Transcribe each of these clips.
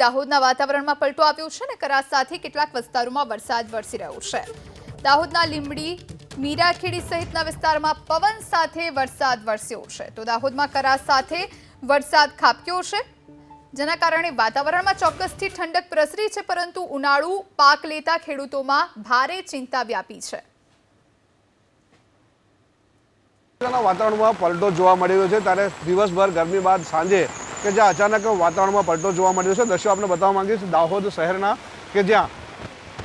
દાહોદના વાતાવરણમાં પલટો આવ્યો છે અને કરા સાથે કેટલાક વિસ્તારોમાં વરસાદ વરસી રહ્યો છે. દાહોદના લીંબડી, મીરાખેડી સહિતના વિસ્તારમાં પવન સાથે વરસાદ વરસ્યો છે. તો દાહોદમાં કરા સાથે વરસાદ ખાબક્યો છે. જેના કારણે વાતાવરણમાં ચોક્કસથી ઠંડક પ્રસરી છે, પરંતુ ઉનાળુ પાક લેતા ખેડૂતોમાં ભારે ચિંતા વ્યાપી છે. વાતાવરણમાં પલટો જોવા મળી રહ્યો છે. ત્યારે દિવસભર ગરમી બાદ સાંજે કે જ્યાં અચાનક વાતાવરણમાં પલટો જોવા મળ્યો છે. દ્રશ્યો આપણે બતાવવા માંગીશ. દાહોદ શહેરના કે જ્યાં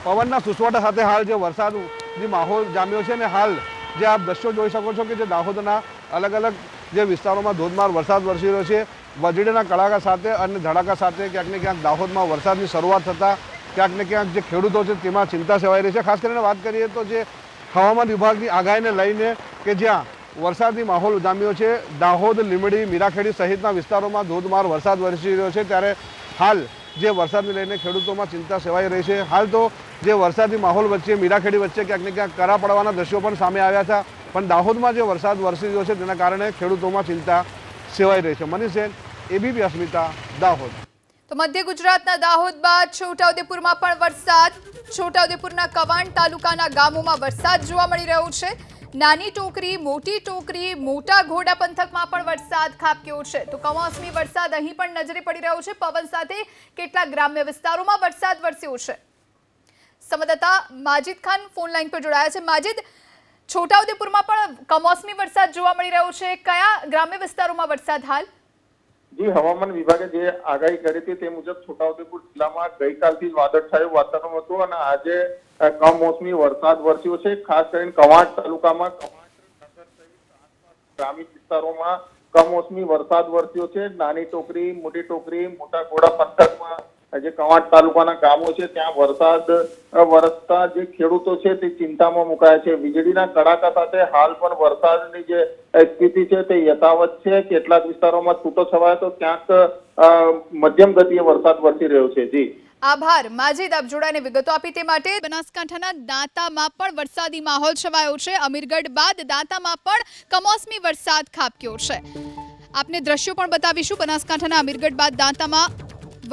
પવનના સુસવાટા સાથે હાલ જે વરસાદ જે માહોલ જામ્યો છે ને હાલ જે આપ દ્રશ્યો જોઈ શકો છો કે જે દાહોદના અલગ અલગ જે વિસ્તારોમાં ધોધમાર વરસાદ વરસી રહ્યો છે. વીજળીના કડાકા સાથે અને ધડાકા સાથે ક્યાંક ને ક્યાંક દાહોદમાં વરસાદની શરૂઆત થતાં ક્યાંક ને ક્યાંક જે ખેડૂતો છે તેમાં ચિંતા સેવાઈ રહી છે. ખાસ કરીને વાત કરીએ તો જે હવામાન વિભાગની આગાહીને લઈને કે જ્યાં વરસાદી માહોલ જામ્યો છે. દાહોદ લીમડી મીરાખેડી સહિતના વિસ્તારોમાં ધોધમાર વરસાદ વરસી રહ્યો છે. ત્યારે હાલ જે વરસાદને લઈને ખેડૂતોમાં ચિંતા સેવાઈ રહી છે. હાલ તો જે વરસાદી માહોલ વચ્ચે, મીરાખેડી વચ્ચે ક્યાંક ક્યાંક કરા પડવાના દ્રશ્યો પણ સામે આવ્યા હતા પણ દાહોદમાં જે વરસાદ વરસી રહ્યો છે, તેના કારણે ખેડૂતોમાં ચિંતા સેવાઈ રહી છે. Manish Sen A B P Asmita, Dahod. તો મધ્ય ગુજરાતના દાહોદ બાદ છોટાઉદેપુરમાં પણ વરસાદ. છોટાઉદેપુરના કવાંટ તાલુકાના ગામોમાં વરસાદ જોવા મળી રહ્યો છે. નાની ટોકરી, મોટી ટોકરી, મોટા ઘોડા પંથકમાં પણ વરસાદ ખાબક્યો છે. તો કમોસમી વરસાદ અહીં પણ નજરે પડી રહ્યો છે. પવન સાથે કેટલાક ગ્રામ્ય વિસ્તારોમાં વરસાદ વરસ્યો છે. સંવાદદાતા માજિદ ખાન ફોન લાઈન પર જોડાયા છે. માજિદ, છોટાઉદેપુરમાં પણ કમોસમી વરસાદ જોવા મળી રહ્યો છે. કયા ગ્રામ્ય વિસ્તારોમાં વરસાદ હાલ? જી, હવામાન વિભાગે જે આગાહી કરી હતી તે મુજબ છોટાઉદેપુર જિલ્લામાં ગઈકાલથી જ વાદળછાયું વાતાવરણ હતું અને આજે કમોસમી વરસાદ વરસ્યો છે. ખાસ કરીને કવાંટ તાલુકામાં ગ્રામીણ વિસ્તારોમાં કમોસમી વરસાદ વરસ્યો છે. નાની ટોકરી, મોટી ટોકરી, મોટા ઘોડા પંથકમાં જે કવાંટ તાલુકાના ગામો છે, ત્યાં વરસાદ વરસતા જે ખેડૂતો છે તે ચિંતામાં મુકાયા છે. વીજળીના કડાકા સાથે હાલ પણ વરસાદની જે સ્થિતિ છે તે યથાવત છે. કેટલાક વિસ્તારોમાં છૂટો છવાયો તો ક્યાંક મધ્યમ ગતિએ વરસાદ વરસી રહ્યો છે. જી. આભાર. માજીદ આપ જોડાઈને વિગતો આપી તે માટે બનાસકાંઠાના દાંતામાં પણ વરસાદી માહોલ છવાયો છે. અમીરગઢ બાદ દાંતામાં પણ કમોસમી વરસાદ ખાબક્યો છે. આપને દ્રશ્યો પણ બતાવીશું. બનાસકાંઠાના અમીરગઢ બાદ દાંતામાં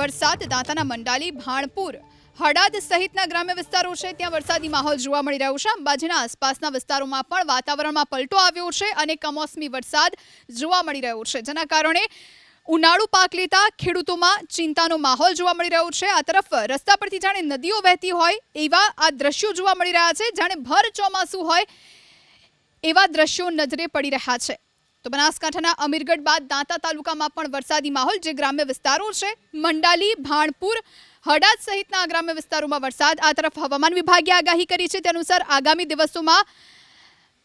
વરસાદ. દાંતાના મંડાલી, ભાણપુર હડાદ સહિતના ગ્રામ્ય વિસ્તારો છે. ત્યાં વરસાદી માહોલ જોવા મળી રહ્યો છે. અંબાજીના આસપાસના વિસ્તારોમાં પણ વાતાવરણમાં પલટો આવ્યો છે અને કમોસમી વરસાદ જોવા મળી રહ્યો છે. જેના કારણે ઉનાળુ પાક લેતા ખેડૂતોમાં ચિંતાનો માહોલ જોવા મળી રહ્યો છે. આ તરફ રસ્તા પરથી જાણે નદીઓ વહેતી હોય એવા આ દ્રશ્યો જોવા મળી રહ્યા છે. જાણે ભર ચોમાસું હોય એવા દ્રશ્યો નજરે પડી રહ્યા છે. તો બનાસકાંઠાના અમીરગઢ બાદ દાંતા તાલુકામાં પણ વરસાદી માહોલ જે ગ્રામ્ય વિસ્તારો છે, મંડાલી, ભાણપુર હડાદ સહિતના ગ્રામ્ય વિસ્તારોમાં વરસાદ. આ તરફ હવામાન વિભાગે આગાહી કરી છે. તે અનુસાર આગામી દિવસોમાં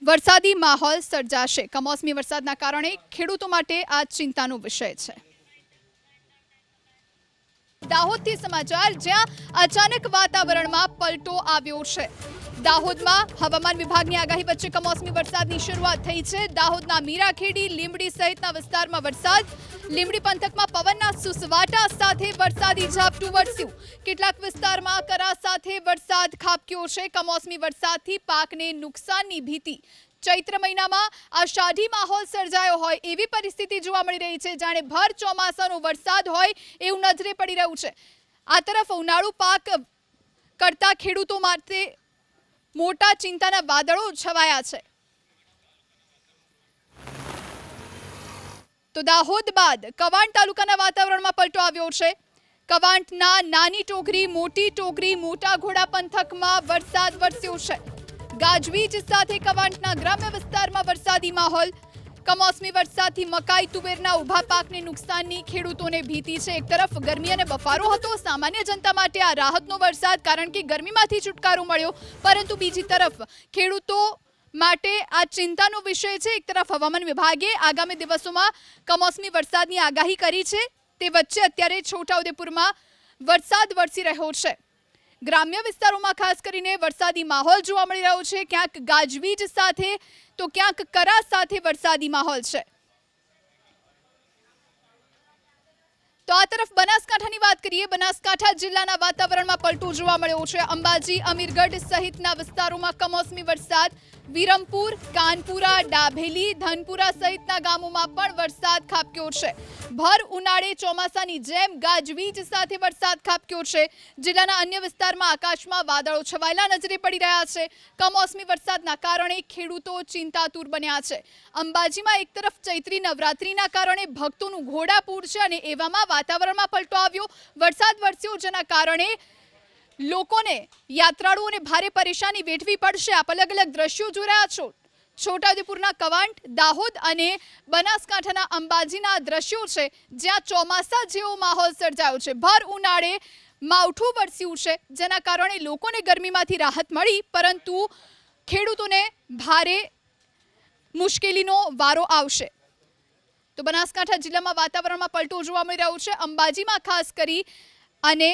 વરસાદી માહોલ સર્જાશે. કમોસમી વરસાદના કારણે ખેડૂતો માટે આ ચિંતાનો વિષય છે. દાહોદથી સમાચાર, જ્યાં અચાનક વાતાવરણમાં પલટો આવ્યો છે. દાહોદમાં હવામાન વિભાગની આગાહી વચ્ચે કમોસમી વરસાદની શરૂઆત થઈ છે. દાહોદના મીરાખેડી, લીંબડી સહિતના વિસ્તારમાં વરસાદ. લીંબડી પંથકમાં પવનના સુસવાટા સાથે વરસાદી ઝાપટું વરસ્યું કેટલાક વિસ્તારમાં કરા સાથે વરસાદ ખાબક્યો છે. કમોસમી વરસાદથી પાકને નુકસાનની ભીતિ. ચૈત્ર મહિનામાં આષાઢી માહોલ સર્જાયો હોય એવી પરિસ્થિતિ જોવા મળી રહી છે. જાણે ભર ચોમાસાનો વરસાદ હોય એવું નજરે પડી રહ્યું છે. આ તરફ ઉનાળુ પાક કરતા ખેડૂતો માટે મોટા ચિંતાના વાદળો છવાયા છે. તો દાહોદ બાદ કવાંટ તાલુકાના વાતાવરણમાં પલટો આવ્યો છે. કવાંટના નાની ટોકરી, મોટી ટોકરી, મોટા ઘોડા પંથકમાં વરસાદ વરસ્યો છે. ગાજવીજ સાથે કવાંટના ગ્રામ્ય વિસ્તારમાં વરસાદી માહોલ. કમોસમી વરસાદથી મકાઈ, તુવેરના ઊભા પાકને નુકસાનની ખેડૂતોને ભીતિ છે. એક તરફ ગરમી અને બફારો હતો. સામાન્ય જનતા માટે આ રાહતનો વરસાદ કારણ કે ગરમીમાંથી છુટકારો મળ્યો. પરંતુ બીજી તરફ ખેડૂતો માટે આ ચિંતાનો વિષય છે. એક તરફ હવામાન વિભાગે આગામી દિવસોમાં કમોસમી વરસાદની આગાહી કરી છે. તે વચ્ચે અત્યારે છોટાઉદેપુરમાં વરસાદ વરસી રહ્યો છે. ગ્રામ્ય વિસ્તારોમાં ખાસ કરીને વરસાદી માહોલ જોવા મળી રહ્યો છે. ક્યાંક ગાજવીજ સાથે તો ક્યાંક કરા સાથે વરસાદી માહોલ છે. તો આ તરફ બનાસકાંઠાની વાત કરીએ. બનાસકાંઠા જિલ્લાના વાતાવરણમાં પલટો જોવા મળ્યો છે. અંબાજી, અમીરગઢ સહિતના વિસ્તારોમાં કમોસમી વરસાદ. વિરમપુર, કાનપુરા, ડાભેલી, ધનપુરા સહિતના ગામોમાં પણ વરસાદ ખાબક્યો છે. ભર ઉનાળે ચોમાસાની જેમ ગાજવીજ સાથે વરસાદ ખાબક્યો છે. જિલ્લાના અન્ય વિસ્તારમાં આકાશમાં વાદળો છવાયેલા નજરે પડી રહ્યા છે. કમોસમી વરસાદના કારણે ખેડૂતો ચિંતાતુર બન્યા છે. અંબાજીમાં એક તરફ ચૈત્રી નવરાત્રીના કારણે ભક્તોનું ઘોડાપૂર છે અને એવામાં વાતાવરણમાં પલટો આવ્યો. વરસાદ વરસ્યો. જેના કારણે લોકોને, યાત્રાળુઓને ભારે પરેશાની વેઠવી પડશે. આપ અલગ અલગ દ્રશ્યો જોઈ રહ્યા છો. છોટાઉદેપુરના કવાંટ, દાહોદ અને બનાસકાંઠાના અંબાજીના દ્રશ્યો છે, જ્યાં ચોમાસા જેવો માહોલ સર્જાયો છે. ભર ઉનાળે માવઠું વરસ્યું છે, જેના કારણે લોકોને ગરમીમાંથી રાહત મળી, પરંતુ ખેડૂતોને ભારે મુશ્કેલીનો વારો આવશે. તો બનાસકાંઠા જિલ્લામાં વાતાવરણમાં પલટો જોવા મળી રહ્યો છે. અંબાજીમાં ખાસ કરી અને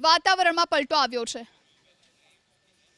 વાતાવરણમાં પલટો આવ્યો છે.